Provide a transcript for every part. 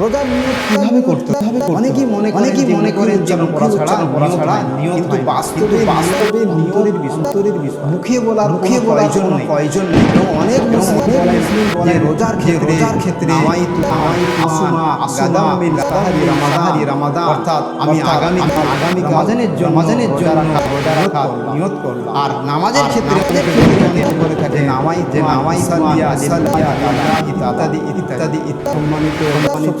রোজা নিয়ত কীভাবে করতে হবে? অনেকেই মনে অনেকেই মনে করেন যে পড়া ছাড়া পড়া ছাড়া নিয়ত কিন্তু বাস্তবে বাস্তবে নিয়তের বিষয়ের বিষয় মুখে বলার মুখে বলার জন্য প্রয়োজন নেই। অনেক মুসলিম বলে রোজার ক্ষেত্রে রোজার ক্ষেত্রে নামাইতু আসুমা আসুমা রামাদানি রামাদান অর্থাৎ আমি আগামী আগামী রমাজানের জন্য রমাজানের জন্য রোজা রাখা নিয়ত করলাম। আর নামাজের ক্ষেত্রে অনেক করে থাকে নামাই যে নামাই সালিয়া সালিয়া ইত্যাদি ইত্যাদি সম্মানিত সম্মানিত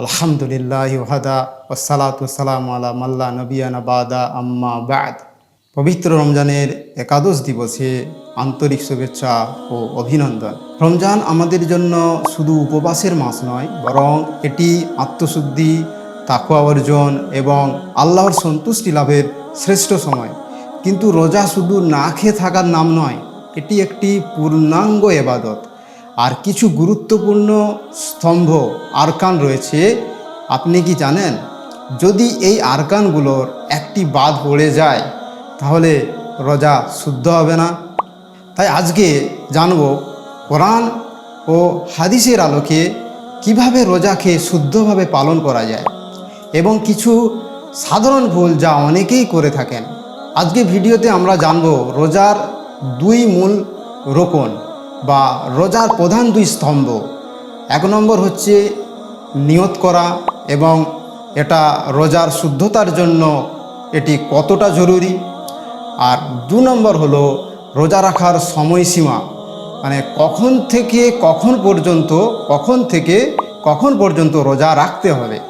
আলহামদুলিল্লাহ মাল্লা আম্মা পবিত্র রমজানের একাদশ দিবসে আন্তরিক শুভেচ্ছা ও অভিনন্দন। রমজান আমাদের জন্য শুধু উপবাসের মাস নয়, বরং এটি আত্মশুদ্ধি তাকুয়া অর্জন এবং আল্লাহর সন্তুষ্টি লাভের শ্রেষ্ঠ সময়। কিন্তু রোজা শুধু না খেয়ে থাকার নাম নয়, এটি একটি পূর্ণাঙ্গ এবাদত। আর কিছু গুরুত্বপূর্ণ স্তম্ভ, আরকান রয়েছে। আপনি কি জানেন? যদি এই আরকানগুলোর একটি বাদ পড়ে যায়, তাহলে রোজা শুদ্ধ হবে না। তাই আজকে জানব কোরআন ও হাদিসের আলোকে কীভাবে রোজাকে শুদ্ধভাবে পালন করা যায় এবং কিছু সাধারণ ভুল যা অনেকেই করে থাকেন। আজকে ভিডিওতে আমরা জানব রোজার দুই মূল রোকন। বা রোজার প্রধান দুই স্তম্ভ। এক নম্বর হচ্ছে নিয়ত করা এবং এটা রোজার শুদ্ধতার জন্য এটি কতটা জরুরি। আর দু নম্বর হলো রোজা রাখার সময়সীমা। মানে কখন থেকে কখন পর্যন্ত, কখন থেকে কখন পর্যন্ত রোজা রাখতে হবে।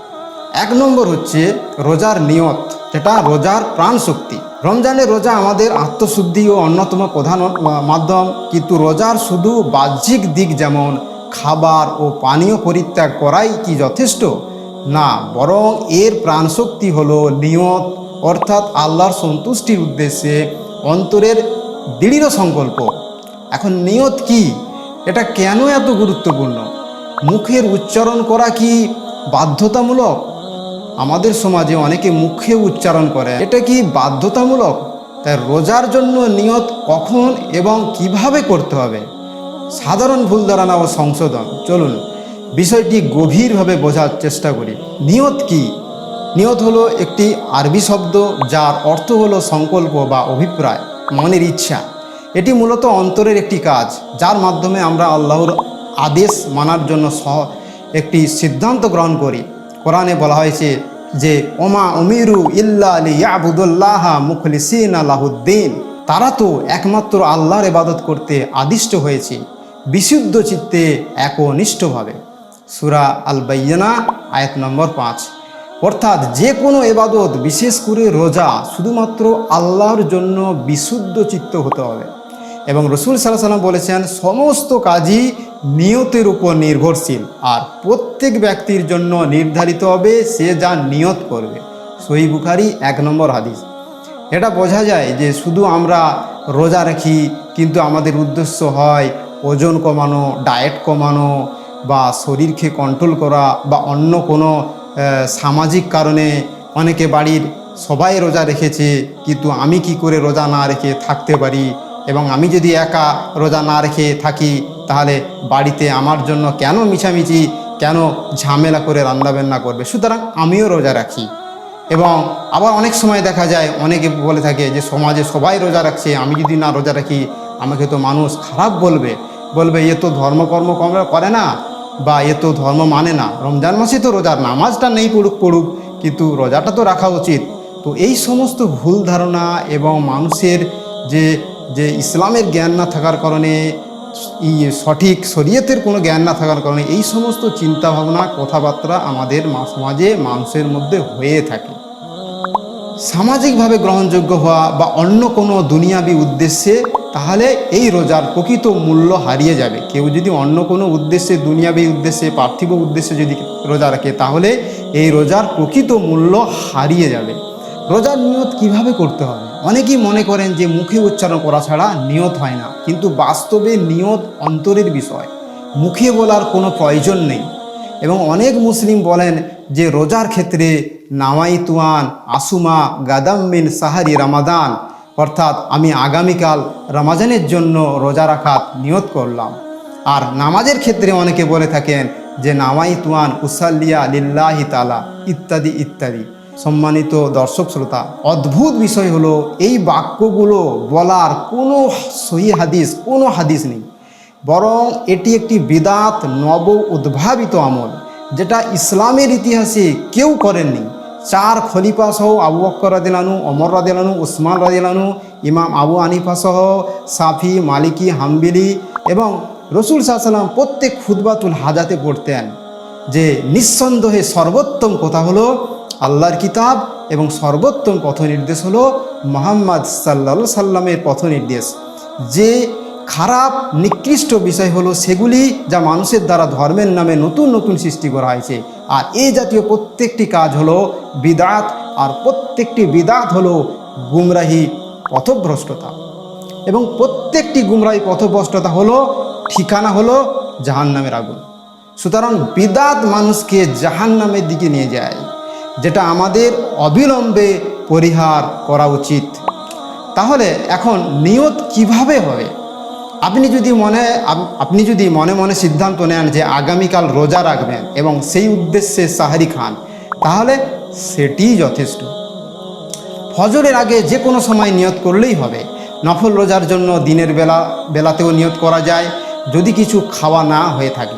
এক নম্বর হচ্ছে রোজার নিয়ত, যেটা রোজার প্রাণ শক্তি রমজানের রোজা আমাদের আত্মশুদ্ধি ও অন্যতম প্রধান মাধ্যম। কিন্তু রোজার শুধু বাহ্যিক দিক যেমন খাবার ও পানীয় পরিত্যাগ করাই কি যথেষ্ট? না, বরং এর প্রাণশক্তি হলো নিয়ত, অর্থাৎ আল্লাহর সন্তুষ্টির উদ্দেশ্যে অন্তরের দৃঢ় সংকল্প। এখন নিয়ত কি? এটা কেন এত গুরুত্বপূর্ণ? মুখের উচ্চারণ করা কি বাধ্যতামূলক? আমাদের সমাজে অনেকে মুখে উচ্চারণ করে। এটা কি বাধ্যতামূলক? তাই রোজার জন্য নিয়ত কখন এবং কীভাবে করতে হবে? সাধারণ ভুল ধারণা ও সংশোধন। চলুন, বিষয়টি গভীরভাবে বোঝার চেষ্টা করি। নিয়ত কি? নিয়ত হলো একটি আরবি শব্দ যার অর্থ হলো সংকল্প বা অভিপ্রায়, মনের ইচ্ছা। এটি মূলত অন্তরের একটি কাজ, যার মাধ্যমে আমরা আল্লাহর আদেশ মানার জন্য সহ একটি সিদ্ধান্ত গ্রহণ করি। কোরআনে বলা হয়েছে যে, ওমা অমিরু ইল্লা আলী ইয়াবুদুল্লাহ মুখলিসিন আলাহুদ্দিন তারা তো একমাত্র আল্লাহর ইবাদত করতে আদিষ্ট হয়েছে, বিশুদ্ধ চিত্তে একনিষ্ঠভাবে। সুরা আল বাইয়ানা আয়াত নম্বর পাঁচ। অর্থাৎ যে কোনো এবাদত বিশেষ করে রোজা, শুধুমাত্র আল্লাহর জন্য বিশুদ্ধ চিত্ত হতে হবে। এবং রসুল সাল্লাহ সাল্লাম বলেছেন, সমস্ত কাজই নিয়তের উপর নির্ভরশীল আর প্রত্যেক ব্যক্তির জন্য নির্ধারিত হবে সে যা নিয়ত করবে। সহি বুখারি এক নম্বর হাদিস। এটা বোঝা যায় যে শুধু আমরা রোজা রাখি, কিন্তু আমাদের উদ্দেশ্য হয় ওজন কমানো, ডায়েট কমানো বা শরীরকে কন্ট্রোল করা বা অন্য কোনো সামাজিক কারণে অনেকে বাড়ির সবাই রোজা রেখেছে, কিন্তু আমি কি করে রোজা না রেখে থাকতে পারি? এবং আমি যদি একা রোজা না রেখে থাকি, তাহলে বাড়িতে আমার জন্য কেন মিছামিছি, কেন ঝামেলা করে রান্নাবান্না করবে? সুতরাং আমিও রোজা রাখি। এবং আবার অনেক সময় দেখা যায়, অনেকে বলে থাকে যে, সমাজে সবাই রোজা রাখছে, আমি যদি না রোজা রাখি, আমাকে তো মানুষ খারাপ বলবে। বলবে, এ তো ধর্মকর্ম করে না, বা এ তো ধর্ম মানে না। রমজান মাসে তো রোজার নামাজটা নেই পড়ুক পড়ুক, কিন্তু রোজাটা তো রাখা উচিত। তো এই সমস্ত ভুল ধারণা এবং মানুষের যে যে ইসলামের জ্ঞান না থাকার কারণে সঠিক শরীয়তের কোনো জ্ঞান না থাকার কারণে এই সমস্ত চিন্তাভাবনা, কথাবার্তা আমাদের সমাজে মানুষের মধ্যে হয়ে থাকে। সামাজিকভাবে গ্রহণযোগ্য হওয়া বা অন্য কোনো দুনিয়াবি উদ্দেশ্যে, তাহলে এই রোজার প্রকৃত মূল্য হারিয়ে যাবে। কেউ যদি অন্য কোনো উদ্দেশ্যে, দুনিয়াবি উদ্দেশ্যে, পার্থিব উদ্দেশ্যে যদি রোজা রাখে, তাহলে এই রোজার প্রকৃত মূল্য হারিয়ে যাবে। রোজার নিয়ত কীভাবে করতে হবে? অনেকেই মনে করেন যে মুখে উচ্চারণ করা ছাড়া নিয়ত হয় না, কিন্তু বাস্তবে নিয়ত অন্তরের বিষয়। মুখে বলার কোনো প্রয়োজন নেই। এবং অনেক মুসলিম বলেন যে রোজার ক্ষেত্রে নামাই তুয়ান, আসুমা, গাদাম্মিন, সাহারি, রামাদান, অর্থাৎ আমি আগামীকাল রমাজানের জন্য রোজা রাখার নিয়ত করলাম। আর নামাজের ক্ষেত্রে অনেকে বলে থাকেন যে নামাই তুয়ান, উসাল্লিয়া লিল্লাহি তালা ইত্যাদি ইত্যাদি। সম্মানিত দর্শক শ্রোতা, অদ্ভুত বিষয় হলো এই বাক্যগুলো বলার কোনো সহি হাদিস, কোনো হাদিস নেই। বরং এটি একটি বিদাত নব উদ্ভাবিত আমল, যেটা ইসলামের ইতিহাসে কেউ করেননি। চার খলিফা সহ আবু বক্কর রাদিলানু অমর রাদিলানু উসমান রাদিলানু ইমাম আবু আনিফা সহ, সাফি, মালিকি, হাম্বিলি এবং রসুল সাল্লাম প্রত্যেক খুদবাতুল হাজাতে পড়তেন। যে নিঃসন্দেহে সর্বোত্তম কথা হলো আল্লাহর কিতাব এবং সর্বোত্তম পথ নির্দেশ হলো মোহাম্মদ সাল্লা সাল্লামের পথ নির্দেশ যে খারাপ, নিকৃষ্ট বিষয় হলো সেগুলি যা মানুষের দ্বারা ধর্মের নামে নতুন নতুন সৃষ্টি করা হয়েছে। আর এই জাতীয় প্রত্যেকটি কাজ হলো বিদাত, আর প্রত্যেকটি বিদাত হলো গুমরাহি পথভ্রষ্টতা। এবং প্রত্যেকটি গুমরাহি পথভ্রষ্টতা হলো, ঠিকানা হলো জাহান্নামের আগুন। সুতরাং বিদাত মানুষকে জাহান্নামের দিকে নিয়ে যায়। যেটা আমাদের অবিলম্বে পরিহার করা উচিত। তাহলে এখন নিয়ত কীভাবে হবে? আপনি যদি মনে আপ- আপনি যদি মনে মনে সিদ্ধান্ত নেন যে আগামীকাল রোজা রাখবেন এবং সেই উদ্দেশ্যে সাহারি খান, তাহলে সেটিই যথেষ্ট। ফজরের আগে যে কোনো সময় নিয়ত করলেই হবে। নফল রোজার জন্য দিনের বেলা, বেলাতেও নিয়ত করা যায়, যদি কিছু খাওয়া না হয়ে থাকে।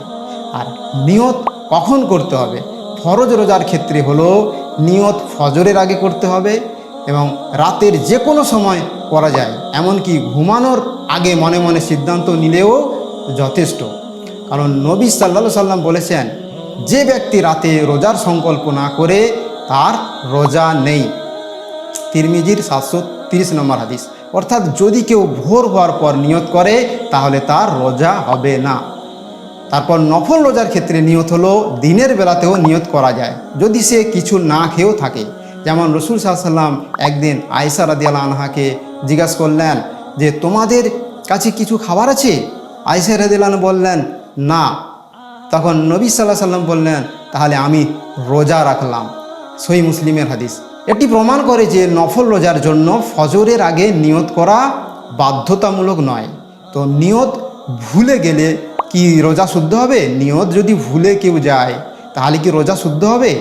আর নিয়ত কখন করতে হবে? ফরজ রোজার ক্ষেত্রে হলো নিয়ত ফজরের আগে করতে হবে এবং রাতের যে কোনো সময় করা যায়। এমনকি ঘুমানোর আগে মনে মনে সিদ্ধান্ত নিলেও যথেষ্ট। কারণ নবী সাল্লা সাল্লাম বলেছেন, যে ব্যক্তি রাতে রোজার সংকল্প না করে, তার রোজা নেই। তিরমিজির সাতশো তিরিশ নম্বর হাদিস। অর্থাৎ যদি কেউ ভোর হওয়ার পর নিয়ত করে, তাহলে তার রোজা হবে না। তারপর নফল রোজার ক্ষেত্রে নিয়ত হলো দিনের বেলাতেও নিয়ত করা যায়। যদি সে কিছু না খেয়েও থাকে, যেমন রসুল সাল্লাম একদিন আয়সা রাদিয়াল আনহাকে জিজ্ঞাসা করলেন যে, তোমাদের কাছে কিছু খাবার আছে? আয়সা রাদিয়াল বললেন, না। তখন নবী সাল্লাহ সাল্লাম বললেন, তাহলে আমি রোজা রাখলাম। সই মুসলিমের হাদিস। এটি প্রমাণ করে যে নফল রোজার জন্য ফজরের আগে নিয়ত করা বাধ্যতামূলক নয়। তো নিয়ত ভুলে গেলে কি রোজা শুদ্ধ হবে? নিয়ত যদি ভুলে কেউ যায়, তাহলে কি রোজা শুদ্ধ হবে?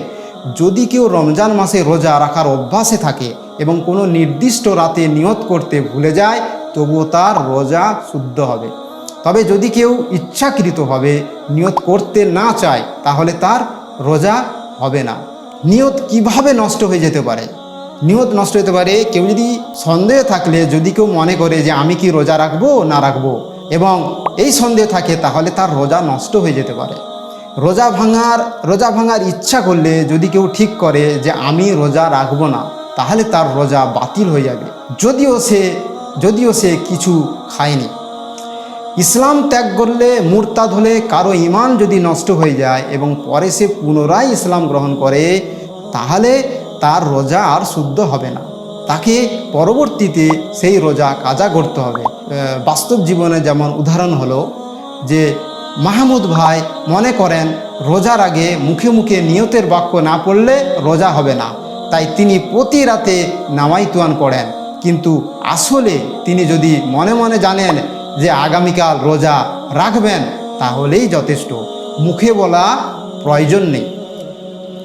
যদি কেউ রমজান মাসে রোজা রাখার অভ্যাসে থাকে এবং কোনো নির্দিষ্ট রাতে নিয়ত করতে ভুলে যায়, তবুও তার রোজা শুদ্ধ হবে। তবে যদি কেউ ইচ্ছাকৃতভাবে নিয়ত করতে না চায়, তাহলে তার রোজা হবে না। নিয়ত কীভাবে নষ্ট হয়ে যেতে পারে? নিয়ত নষ্ট হতে পারে, কেউ যদি সন্দেহ থাকলে, যদি কেউ মনে করে যে আমি কি রোজা রাখব, না রাখব এবং এই সন্দেহ থাকে, তাহলে তার রোজা নষ্ট হয়ে যেতে পারে। রোজা ভাঙার রোজা ভাঙার ইচ্ছা করলে যদি কেউ ঠিক করে যে আমি রোজা রাখব না, তাহলে তার রোজা বাতিল হয়ে যাবে। যদিও সে যদিও সে কিছু খায়নি। ইসলাম ত্যাগ করলে মুরতাদ হলে কারও ইমান যদি নষ্ট হয়ে যায় এবং পরে সে পুনরায় ইসলাম গ্রহণ করে, তাহলে তার রোজা আর শুদ্ধ হবে না। তাকে পরবর্তীতে সেই রোজা কাজা করতে হবে। বাস্তব জীবনে যেমন উদাহরণ হলো যে মাহমুদ ভাই মনে করেন, রোজার আগে মুখে মুখে নিয়তের বাক্য না পড়লে রোজা হবে না। তাই তিনি প্রতি রাতে নামাইতুয়ান পড়েন কিন্তু আসলে তিনি যদি মনে মনে জানেন যে আগামীকাল রোজা রাখবেন, তাহলেই যথেষ্ট। মুখে বলা প্রয়োজন নেই।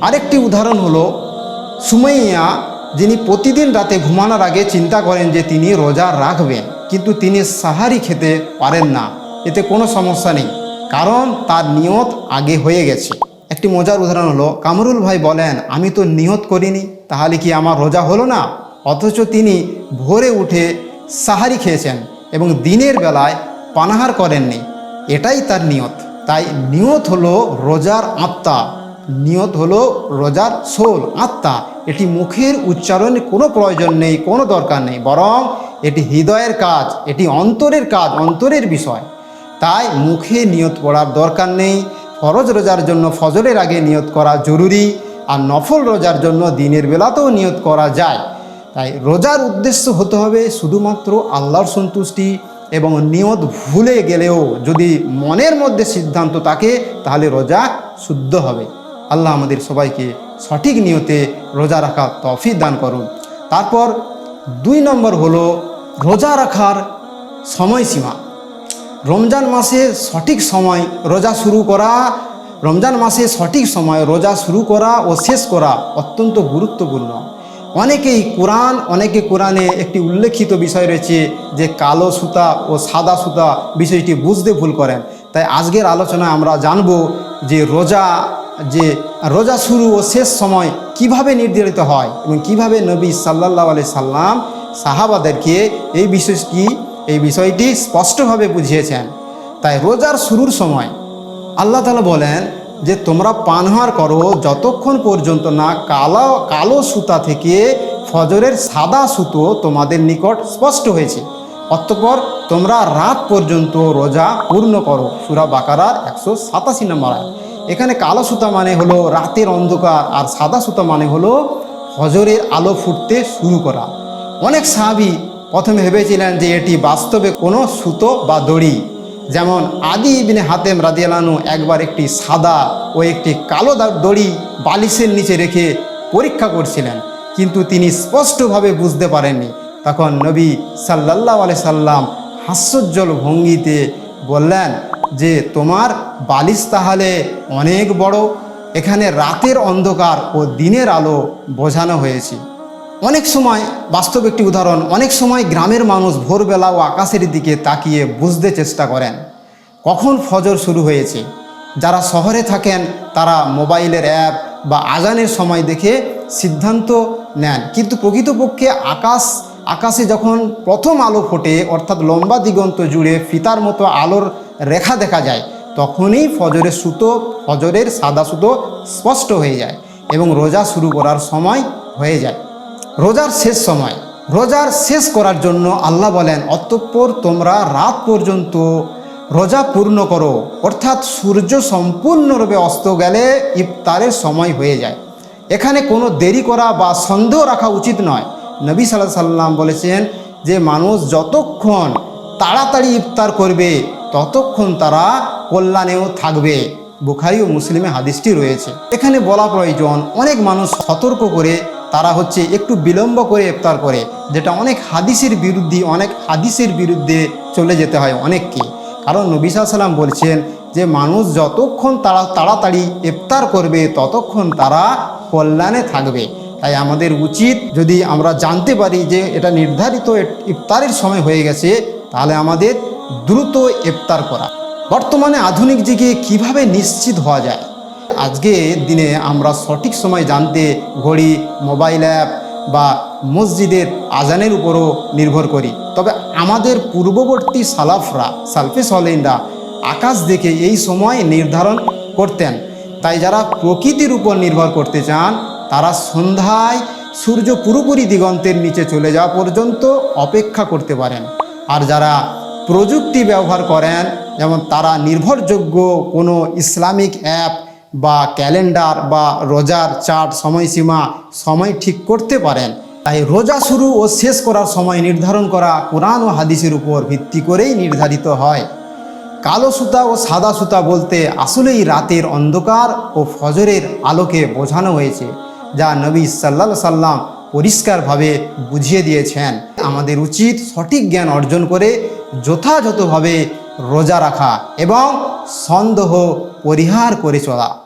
আরেকটি উদাহরণ হলো সুমাইয়া যিনি প্রতিদিন রাতে ঘুমানোর আগে চিন্তা করেন যে তিনি রোজা রাখবেন, কিন্তু তিনি সাহারি খেতে পারেন না। এতে কোনো সমস্যা নেই, কারণ তার নিয়ত আগে হয়ে গেছে। একটি মজার উদাহরণ হলো, কামরুল ভাই বলেন, আমি তো নিয়ত করিনি, তাহলে কি আমার রোজা হলো না? অথচ তিনি ভোরে উঠে সাহারি খেয়েছেন এবং দিনের বেলায় পানাহার করেননি। এটাই তার নিয়ত। তাই নিয়ত হলো রোজার আত্মা। নিয়ত হলো রোজার সোল আত্মা। এটি মুখের উচ্চারণে কোনো প্রয়োজন নেই, কোনো দরকার নেই। বরং এটি হৃদয়ের কাজ, এটি অন্তরের কাজ, অন্তরের বিষয়। তাই মুখে নিয়ত পড়ার দরকার নেই। ফরজ রোজার জন্য ফজরের আগে নিয়ত করা জরুরি। আর নফল রোজার জন্য দিনের বেলাতেও নিয়ত করা যায়। তাই রোজার উদ্দেশ্য হতে হবে শুধুমাত্র আল্লাহর সন্তুষ্টি এবং নিয়ত ভুলে গেলেও যদি মনের মধ্যে সিদ্ধান্ত থাকে, তাহলে রোজা শুদ্ধ হবে। আল্লাহ আমাদের সবাইকে সঠিক নিয়তে রোজা রাখা তফি দান করুন। তারপর দুই নম্বর হলো রোজা রাখার সময়সীমা। রমজান মাসে সঠিক সময় রোজা শুরু করা, রমজান মাসে সঠিক সময় রোজা শুরু করা ও শেষ করা অত্যন্ত গুরুত্বপূর্ণ। অনেকেই কোরআন, অনেকে কোরআনে একটি উল্লেখিত বিষয় রয়েছে যে কালো সুতা ও সাদা সুতা বিষয়টি বুঝতে ভুল করেন। তাই আজকের আলোচনায় আমরা জানব যে রোজা যে রোজা শুরু ও শেষ সময় কীভাবে নির্ধারিত হয় এবং কীভাবে নবী সাল্লাহ আলি সাল্লাম সাহাবাদেরকে এই বিষয়টি এই বিষয়টি স্পষ্টভাবে বুঝিয়েছেন। তাই রোজার শুরুর সময় আল্লাহ তালা বলেন যে, তোমরা পানহার করো যতক্ষণ পর্যন্ত না কালো কালো সুতা থেকে ফজরের সাদা সুতো তোমাদের নিকট স্পষ্ট হয়েছে। অতঃপর তোমরা রাত পর্যন্ত রোজা পূর্ণ করো। সুরা বাকারার একশো সাতাশি নম্বর আয়াত। এখানে কালো সুতা মানে হলো রাতের অন্ধকার আর সাদা সুতা মানে হলো হজরের আলো ফুটতে শুরু করা। অনেক সাহাবি প্রথমে ভেবেছিলেন যে এটি বাস্তবে কোনো সুতো বা দড়ি। যেমন আদি ইবিনে হাতেম রাদিয়ালানু একবার একটি সাদা ও একটি কালো দড়ি বালিশের নিচে রেখে পরীক্ষা করছিলেন। কিন্তু তিনি স্পষ্টভাবে বুঝতে পারেননি। তখন নবী সাল্লাল্লাহু আলাইহি সাল্লাম হাস্যোজ্জ্বল ভঙ্গিতে বললেন যে তোমার বালিশ তাহলে অনেক বড়। এখানে রাতের অন্ধকার ও দিনের আলো বোঝানো হয়েছে। অনেক সময়, বাস্তব একটি উদাহরণ, অনেক সময় গ্রামের মানুষ ভোরবেলা ও আকাশের দিকে তাকিয়ে বুঝতে চেষ্টা করেন, কখন ফজর শুরু হয়েছে। যারা শহরে থাকেন, তারা মোবাইলের অ্যাপ বা আজানের সময় দেখে সিদ্ধান্ত নেন। কিন্তু প্রকৃতপক্ষে আকাশ, আকাশে যখন প্রথম আলো ফোটে, অর্থাৎ লম্বা দিগন্ত জুড়ে ফিতার মতো আলোর রেখা দেখা যায়, তখনই ফজরের সুতো, ফজরের সাদা সুতো স্পষ্ট হয়ে যায় এবং রোজা শুরু করার সময় হয়ে যায়। রোজার শেষ সময়, রোজার শেষ করার জন্য আল্লাহ বলেন, অতঃপর তোমরা রাত পর্যন্ত রোজা পূর্ণ করো। অর্থাৎ সূর্য সম্পূর্ণরূপে অস্ত গেলে ইফতারের সময় হয়ে যায়। এখানে কোনো দেরি করা বা সন্দেহ রাখা উচিত নয়। নবী সাল্লাহ সাল্লাম বলেছেন যে, মানুষ যতক্ষণ তাড়াতাড়ি ইফতার করবে ততক্ষণ তারা কল্যাণেও থাকবে। বুখারি ও মুসলিমে হাদিসটি রয়েছে। এখানে বলা প্রয়োজন, অনেক মানুষ সতর্ক করে তারা হচ্ছে একটু বিলম্ব করে ইফতার করে, যেটা অনেক হাদিসের বিরুদ্ধে, অনেক হাদিসের বিরুদ্ধে চলে যেতে হয় অনেককে। কারণ নবী সাল্লাম বলছেন যে, মানুষ যতক্ষণ তারা তাড়াতাড়ি ইফতার করবে, ততক্ষণ তারা কল্যাণে থাকবে। তাই আমাদের উচিত যদি আমরা জানতে পারি যে, এটা নির্ধারিত ইফতারের সময় হয়ে গেছে, তাহলে আমাদের দ্রুত ইফতার করা। বর্তমানে আধুনিক যুগে কীভাবে নিশ্চিত হওয়া যায়? আজকে দিনে আমরা সঠিক সময় জানতে ঘড়ি, মোবাইল অ্যাপ বা মসজিদের আজানের উপরও নির্ভর করি। তবে আমাদের পূর্ববর্তী সালাফরা, সালফে সলেনরা আকাশ দেখে এই সময় নির্ধারণ করতেন। তাই যারা প্রকৃতির উপর নির্ভর করতে চান, তারা সন্ধ্যায় সূর্য পুরোপুরি দিগন্তের নিচে চলে যাওয়া পর্যন্ত অপেক্ষা করতে পারেন। আর যারা প্রযুক্তি ব্যবহার করেন, যেমন তারা নির্ভরযোগ্য কোনো ইসলামিক অ্যাপ বা ক্যালেন্ডার বা রোজার চার্ট সময়সীমা সময় ঠিক করতে পারেন। তাই রোজা শুরু ও শেষ করার সময় নির্ধারণ করা কোরআন ও হাদিসের উপর ভিত্তি করেই নির্ধারিত হয়। কালো সুতা ও সাদা সুতা বলতে আসলেই রাতের অন্ধকার ও ফজরের আলোকে বোঝানো হয়েছে, যা নবী সাল্লা সাল্লাম পরিষ্কারভাবে বুঝিয়ে দিয়েছেন। আমাদের উচিত সঠিক জ্ঞান অর্জন করে যথাযথভাবে রোজা রাখা এবং সন্দেহ পরিহার করে চলা।